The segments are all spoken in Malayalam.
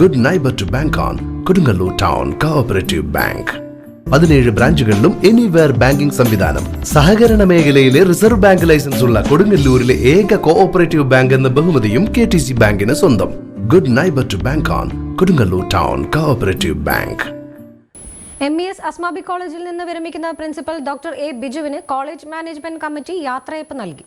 Good neighbour to bank on Kodungallur town cooperative bank പതിനേഴ് ബ്രാഞ്ചുകളിലും എനിവെയർ ബാങ്കിംഗ് സംവിധാനം. സഹകരണ മേഖലയിലെ റിസർവ് ബാങ്ക് ലൈസൻസ് ഉള്ള കൊടുങ്ങല്ലൂരിലെ ഏക കോഓപ്പറേറ്റീവ് ബാങ്ക് എന്ന ബഹുമതിയും കെ ടി സി ബാങ്കിന് സ്വന്തം. Good neighbour to bank on Kodungallur town cooperative bank M E S Asmabi കോളേജിൽ നിന്ന് വിരമിക്കുന്ന പ്രിൻസിപ്പൽ ഡോക്ടർ എ ബിജുവിന് കോളേജ് മാനേജ്മെന്റ് കമ്മിറ്റി യാത്രയപ്പ് നൽകി.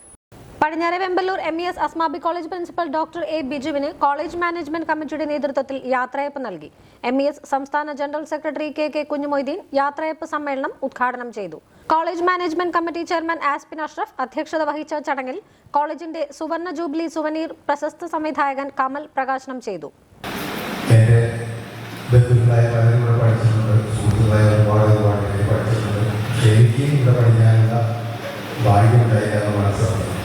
പടിഞ്ഞാറെ Vemballur M E S Asmabi college principal doctor A ബിജുവിന് college management കമ്മിറ്റിയുടെ നേതൃത്വത്തിൽ യാത്രയപ്പ് നൽകി. എം ഇ എസ് സംസ്ഥാന general secretary K K Kunhumoideen യാത്രയപ്പ് സമ്മേളനം ഉദ്ഘാടനം ചെയ്തു. College management committee chairman Aspin Ashraf അധ്യക്ഷത വഹിച്ച ചടങ്ങിൽ കോളേജിന്റെ സുവർണ ജൂബിലി സുവനീർ പ്രശസ്ത സംവിധായകൻ കമൽ പ്രകാശനം ചെയ്തു. ഭാഗ്യമുണ്ടായില്ല എന്ന്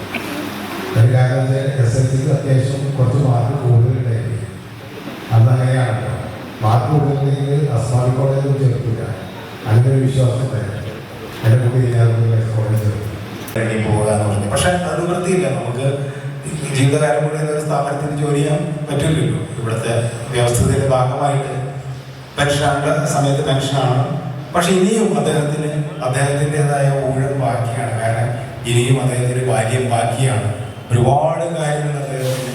ഒരു കാരണം എസ് എൽ സിക്ക് അത്യാവശ്യം കുറച്ച് മാർക്ക് കൂടുതലുണ്ടായിരുന്നു അന്ന് അങ്ങനെയാണ് മാർക്ക് കൂടുതലുണ്ടെങ്കിൽ അസ്മാൻ കോളേജിൽ ചേർക്കില്ല. അങ്ങനെ വിശ്വാസം ഉണ്ടായിരുന്നു എന്റെ കുട്ടി ഞാൻ കോളേജ് ഇറങ്ങി പോകുക എന്ന് പറഞ്ഞു. പക്ഷെ അത് വൃത്തിയില്ല. നമുക്ക് ജീവിതകാലം മുഴുവൻ ഒരു സ്ഥാപനത്തിൽ ജോലി ചെയ്യാൻ പറ്റില്ലല്ലോ. ഇവിടുത്തെ വ്യവസ്ഥിതിയുടെ ഭാഗമായിട്ട് പെൻഷനാണ് സമയത്ത് പെൻഷനാണ്. പക്ഷെ ഇനിയും അദ്ദേഹത്തിന് അദ്ദേഹത്തിന്റെതായ ഊഴം ബാക്കിയാണ്. കാരണം ഇനിയും അദ്ദേഹത്തിന്റെ ഭാഗ്യം ബാക്കിയാണ്. ഒരുപാട് കാര്യങ്ങൾ അദ്ദേഹത്തിന്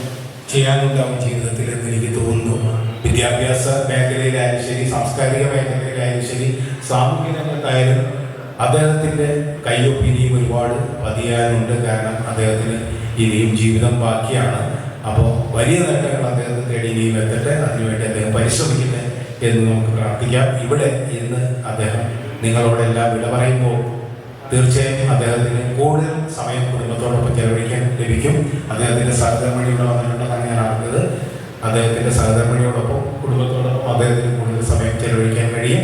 ചെയ്യാനുണ്ടാവും ജീവിതത്തിൽ എന്ന് എനിക്ക് തോന്നുന്നു. വിദ്യാഭ്യാസ മേഖലയിലായാലും ശരി സാംസ്കാരിക മേഖലയിലായാലും ശരി സാമൂഹ്യ രംഗത്തായാലും അദ്ദേഹത്തിന്റെ കയ്യൊപ്പിനിയും ഒരുപാട് പതിയാനുണ്ട്. കാരണം അദ്ദേഹത്തിന് ഇനിയും ജീവിതം ബാക്കിയാണ്. അപ്പോൾ വലിയ നേട്ടങ്ങൾ അദ്ദേഹത്തെ തേടി ഇനിയും എത്തട്ടെ. അതിനുവേണ്ടി അദ്ദേഹം പരിശ്രമിക്കട്ടെ എന്ന് നമുക്ക് പ്രാർത്ഥിക്കാം. ഇവിടെ ഇന്ന് അദ്ദേഹം നിങ്ങളോടെല്ലാം വിട പറയുമ്പോൾ തീർച്ചയായും അദ്ദേഹത്തിന് കൂടുതൽ സമയം കുടുംബത്തോടൊപ്പം ചെലവഴിക്കാൻ ലഭിക്കും. അദ്ദേഹത്തിന്റെ സഹധർമ്മിണി ഇവിടെ വന്നിട്ടുണ്ടെന്നാണ് ഞാൻ അറിഞ്ഞത്. അദ്ദേഹത്തിന്റെ സഹധർമ്മിണിയോടൊപ്പം കുടുംബത്തോടൊപ്പം അദ്ദേഹത്തിന് കൂടുതൽ സമയം ചെലവഴിക്കാൻ കഴിയും.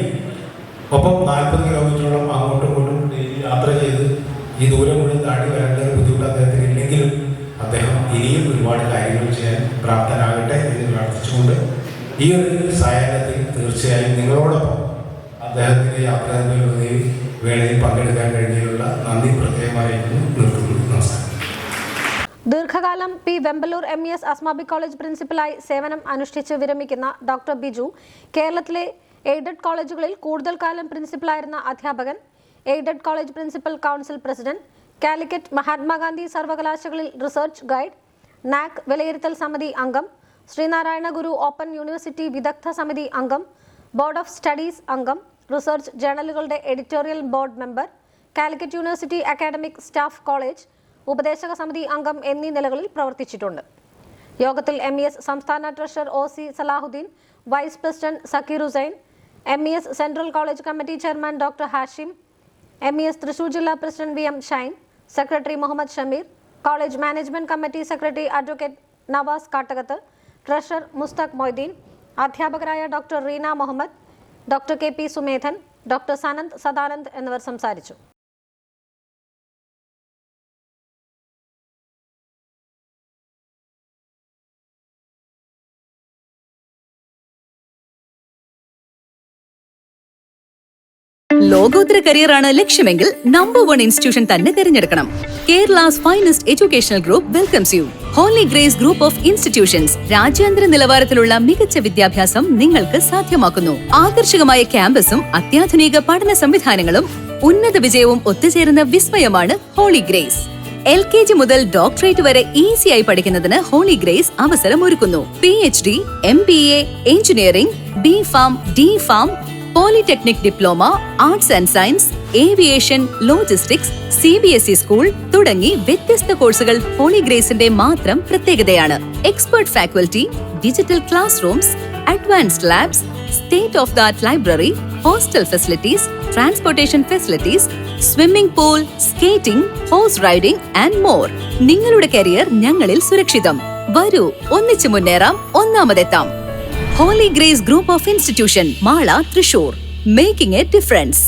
ഒപ്പം നാൽപ്പത് കിലോമീറ്ററോളം അങ്ങോട്ടും ഇങ്ങോട്ടും യാത്ര ചെയ്ത് ഈ ദൂരം മുഴുവൻ താണ്ടി വരേണ്ട ഒരു ബുദ്ധിമുട്ട് അദ്ദേഹത്തിന് ഇല്ലെങ്കിലും അദ്ദേഹം ഇനിയും ഒരുപാട് കാര്യങ്ങൾ ചെയ്യാൻ പ്രാപ്തനാകട്ടെ എന്ന് പ്രാർത്ഥിച്ചുകൊണ്ട് ഈ ഒരു സായാഹ്നത്തിൽ തീർച്ചയായും നിങ്ങളോടൊപ്പം അദ്ദേഹത്തിന്റെ യാത്രാ വേളയിൽ പങ്കെടുക്കാൻ കഴിഞ്ഞതിലുള്ള നന്ദി പ്രത്യേകമായിരുന്നു. നിർത്തുന്നു നമസ്കാരം. ദീർഘകാലം P Vemballur M E S Asmabi college പ്രിൻസിപ്പലായി സേവനം അനുഷ്ഠിച്ച് വിരമിക്കുന്ന ഡോക്ടർ ബിജു കേരളത്തിലെ എയ്ഡഡ് കോളേജുകളിൽ കൂടുതൽ കാലം പ്രിൻസിപ്പലായിരുന്ന അധ്യാപകൻ aided college principal council president Calicut Mahatma Gandhi സർവകലാശാലകളിൽ റിസർച്ച് ഗൈഡ് നാക് വിലയിരുത്തൽ സമിതി അംഗം ശ്രീനാരായണ ഗുരു ഓപ്പൺ യൂണിവേഴ്സിറ്റി വിദഗ്ധ സമിതി അംഗം ബോർഡ് ഓഫ് സ്റ്റഡീസ് അംഗം research ജേണലുകളുടെ editorial board member Calicut university academic staff college ഉപദേശക സമിതി അംഗം എന്നീ നിലകളിൽ പ്രവർത്തിച്ചിട്ടുണ്ട്. യോഗത്തിൽ എം ഇ എസ് സംസ്ഥാന treasurer O C Salahuddin vice president Zakir Hussain M E S central college committee chairman doctor Hashim M E S Thrissur ജില്ലാ president V M Shine secretary Muhammad Shameer college management committee secretary advocate Navas Kattakath treasurer Mushtaq Moideen അധ്യാപകരായ doctor Reena Muhammad doctor K P Sumedhan doctor Sanand Sadanand എന്നിവർ സംസാരിച്ചു. ലോകോത്തര കരിയറാണ് ലക്ഷ്യമെങ്കിൽ നമ്പർ വൺ ഇൻസ്റ്റിറ്റ്യൂഷൻ തന്നെ തിരഞ്ഞെടുക്കണം. Kerala's finest educational group welcomes you Holy Grace group of institutions രാജ്യാന്തര നിലവാരത്തിലുള്ള മികച്ച വിദ്യാഭ്യാസം നിങ്ങൾക്ക് സാധ്യമാക്കുന്നു. ആകർഷകമായ ക്യാമ്പസും അത്യാധുനിക പഠന സംവിധാനങ്ങളും ഉന്നത വിജയവും ഒത്തുചേരുന്ന വിസ്മയമാണ് Holy Grace L K G മുതൽ ഡോക്ടറേറ്റ് വരെ ഈസിയായി പഠിക്കുന്നതിന് Holy Grace അവസരമൊരുക്കുന്നു P H D M B A engineering B pharm D pharm polytechnic diploma arts and science aviation logistics C B S E school തുടങ്ങി വ്യത്യസ്ത കോഴ്സുകൾ ഹോളി ഗ്രേസിന്റെ മാത്രം പ്രത്യേകതയാണ്. Expert faculty digital classrooms advanced labs state of the art library hostel facilities transportation facilities swimming pool skating horse riding and more നിങ്ങളുടെ കരിയർ ഞങ്ങളിൽ സുരക്ഷിതം. വരൂ ഒന്നിച്ചു മുന്നേറാം ഒന്നാമതെത്താം. Holy Grace group of institution Mala Thrissur. Making a difference